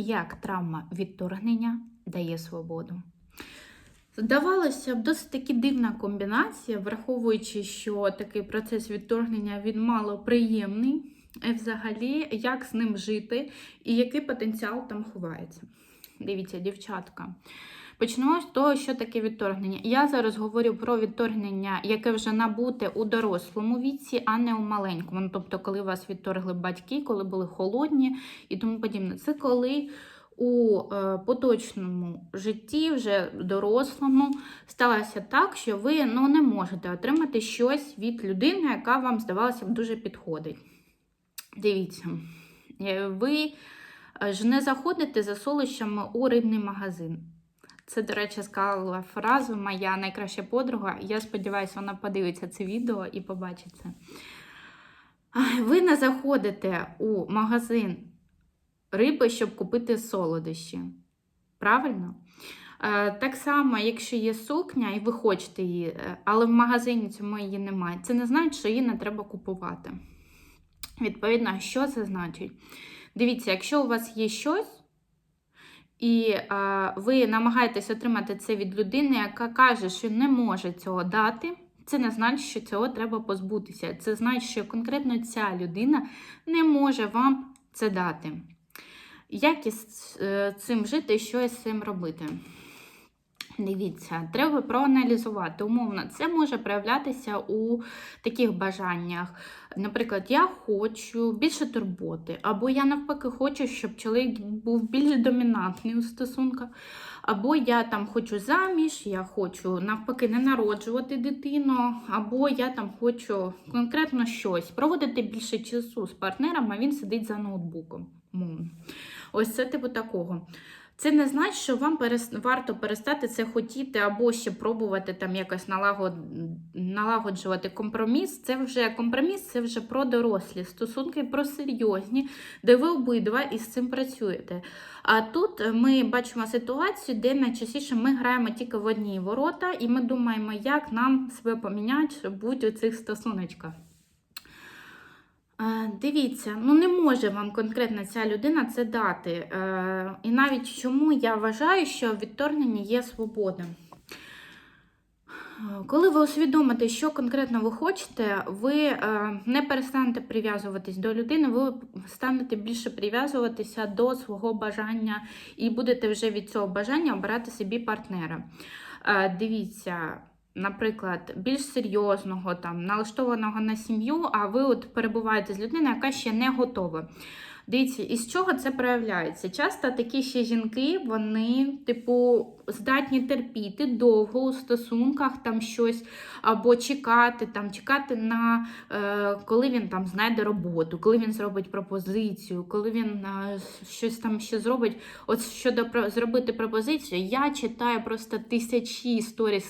Як травма відторгнення дає свободу? Здавалося б, досить таки дивна комбінація, враховуючи, що такий процес відторгнення він мало приємний, і взагалі, як з ним жити і який потенціал там ховається. Дивіться, дівчатка. Почнемо з того, що таке відторгнення. Я зараз говорю про відторгнення, яке вже набуте у дорослому віці, а не у маленькому. Ну, тобто, коли вас відторгли батьки, коли були холодні і тому подібне. Це коли у е, поточному житті, вже дорослому, сталося так, що ви ну, не можете отримати щось від людини, яка вам, здавалося б, дуже підходить. Дивіться, е, ви е, ж не заходите за солищами у рибний магазин. Це, до речі, сказала фразу моя найкраща подруга. Я сподіваюся, вона подивиться це відео і побачить це. Ви не заходите у магазин риби, щоб купити солодощі. Правильно? Е, Так само, якщо є сукня, і ви хочете її, е, але в магазині цьому її немає, це не значить, що її не треба купувати. Відповідно, що це значить? Дивіться, якщо у вас є щось, і а, ви намагаєтесь отримати це від людини, яка каже, що не може цього дати. Це не значить, що цього треба позбутися. Це значить, що конкретно ця людина не може вам це дати. Як із е, цим жити і що із цим робити? Дивіться, треба проаналізувати. Умовно, це може проявлятися у таких бажаннях. Наприклад, я хочу більше турботи, або я навпаки хочу, щоб чоловік був більш домінантний у стосунках, або я там хочу заміж, я хочу навпаки не народжувати дитину, або я там хочу конкретно щось, проводити більше часу з партнером, а він сидить за ноутбуком. Ось це типу такого. Це не значить, що вам перес... варто перестати це хотіти або ще пробувати там якось налагод... налагоджувати компроміс. Це вже компроміс, це вже про дорослі стосунки, про серйозні, де ви обидва із цим працюєте. А тут ми бачимо ситуацію, де найчастіше ми граємо тільки в одні ворота, і ми думаємо, як нам себе поміняти, щоб бути у цих стосуночках. Е, Дивіться, ну не може вам конкретно ця людина це дати. Е, І навіть чому я вважаю, що відторгнення є свобода. Коли ви усвідомите, що конкретно ви хочете, ви е, не перестанете прив'язуватись до людини, ви станете більше прив'язуватися до свого бажання і будете вже від цього бажання обирати собі партнера. Дивіться, наприклад, більш серйозного, там, налаштованого на сім'ю, а ви от перебуваєте з людиною, яка ще не готова. Дивіться, із чого це проявляється? Часто такі ще жінки, вони, типу, здатні терпіти довго у стосунках там щось, або чекати, там, чекати на е, коли він там знайде роботу, коли він зробить пропозицію, коли він е, щось там ще зробить. От щодо про, зробити пропозицію, я читаю просто тисячі історій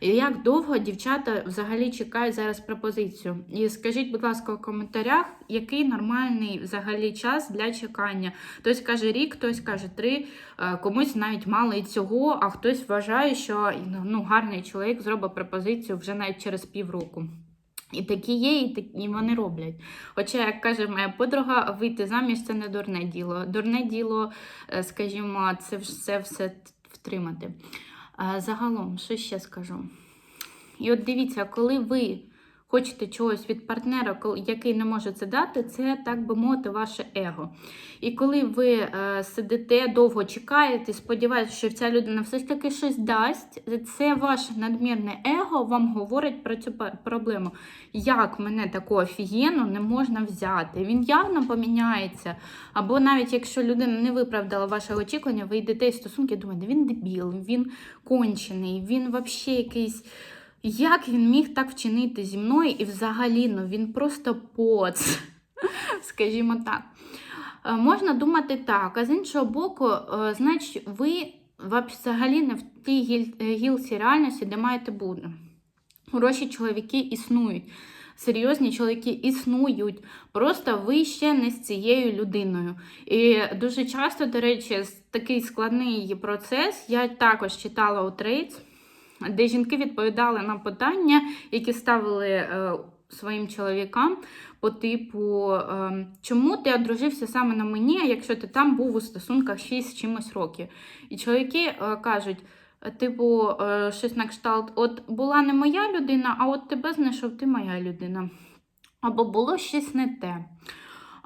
як довго дівчата взагалі чекають зараз пропозицію. І скажіть, будь ласка, у коментарях, який нормальний взагалі час для чекання. Хтось каже рік, хтось каже три, е, комусь навіть мало і цього, а хтось вважає, що ну, гарний чоловік зробить пропозицію вже навіть через півроку. І такі є, і такі вони роблять. Хоча, як каже моя подруга, вийти заміж це не дурне діло. Дурне діло, е, скажімо, це все, все втримати. Загалом, що ще скажу? І от дивіться, коли ви хочете чогось від партнера, який не може це дати, це, так би мовити, ваше его. І коли ви е, сидите, довго чекаєте, сподіваєтеся, що ця людина все ж таки щось дасть, це ваше надмірне его вам говорить про цю проблему. Як мене такого офігенну не можна взяти? Він явно поміняється. Або навіть якщо людина не виправдала ваше очікування, ви йдете із стосунки думаєте, він дебіл, він кончений, він взагалі якийсь. Як він міг так вчинити зі мною і взагалі ну він просто поц, скажімо так. Е, Можна думати так, а з іншого боку, е, значить, ви взагалі не в тій е, гілці реальності, де маєте бути. Хороші чоловіки існують. Серйозні чоловіки існують, просто ви ще не з цією людиною. І дуже часто, до речі, такий складний процес я також читала у трейдс, де жінки відповідали на питання, які ставили е, своїм чоловікам по типу, е, чому ти одружився саме на мені, якщо ти там був у стосунках 6 чимось років. І чоловіки е, кажуть, типу, щось на кшталт, от була не моя людина, а от тебе знайшов, ти моя людина. Або було щось не те.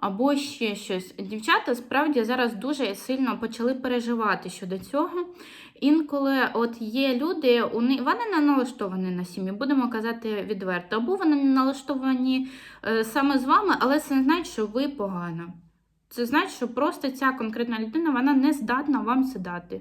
Або ще щось. Дівчата справді зараз дуже сильно почали переживати щодо цього. Інколи от є люди, вони, не налаштовані на сім'ю, будемо казати відверто. Або вони не налаштовані е, саме з вами, але це не значить, що ви погана. Це значить, що просто ця конкретна людина вона не здатна вам це дати.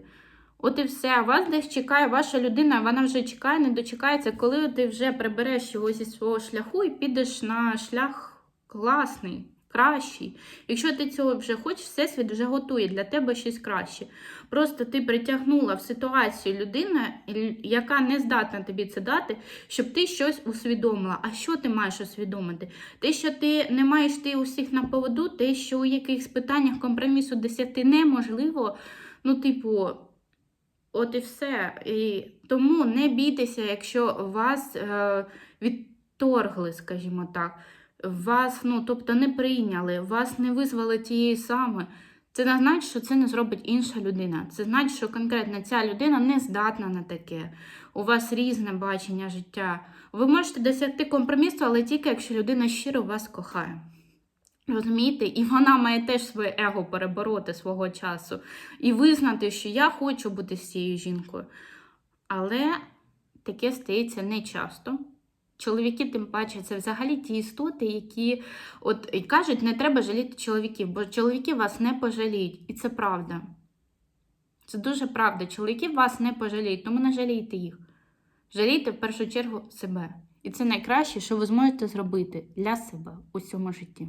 От і все, вас десь чекає ваша людина, вона вже чекає, не дочекається, коли ти вже прибереш його зі свого шляху і підеш на шлях класний, кращий. Якщо ти цього вже хочеш, всесвіт вже готує для тебе щось краще. Просто ти притягнула в ситуацію людину, яка не здатна тобі це дати, щоб ти щось усвідомила. А що ти маєш усвідомити? Те, що ти не маєш ти усіх на поводу, те, що у якихось питаннях компромісу досягти неможливо, ну, типу. От і все. І тому не бійтеся, якщо вас е, відторгли, скажімо так. Вас, ну, тобто не прийняли, вас не визвали тієї саме. Це не значить, що це не зробить інша людина. Це значить, що конкретно ця людина не здатна на таке. У вас різне бачення життя. Ви можете досягти компромісу, але тільки якщо людина щиро вас кохає. Розумієте? І вона має теж своє его перебороти свого часу і визнати, що я хочу бути з цією жінкою. Але таке стається не часто. Чоловіки, тим паче, це взагалі ті істоти, які от і кажуть, не треба жаліти чоловіків, бо чоловіки вас не пожаліють. І це правда. Це дуже правда. Чоловіки вас не пожаліють, тому не жалійте їх. Жалійте в першу чергу себе. І це найкраще, що ви зможете зробити для себе у цьому житті.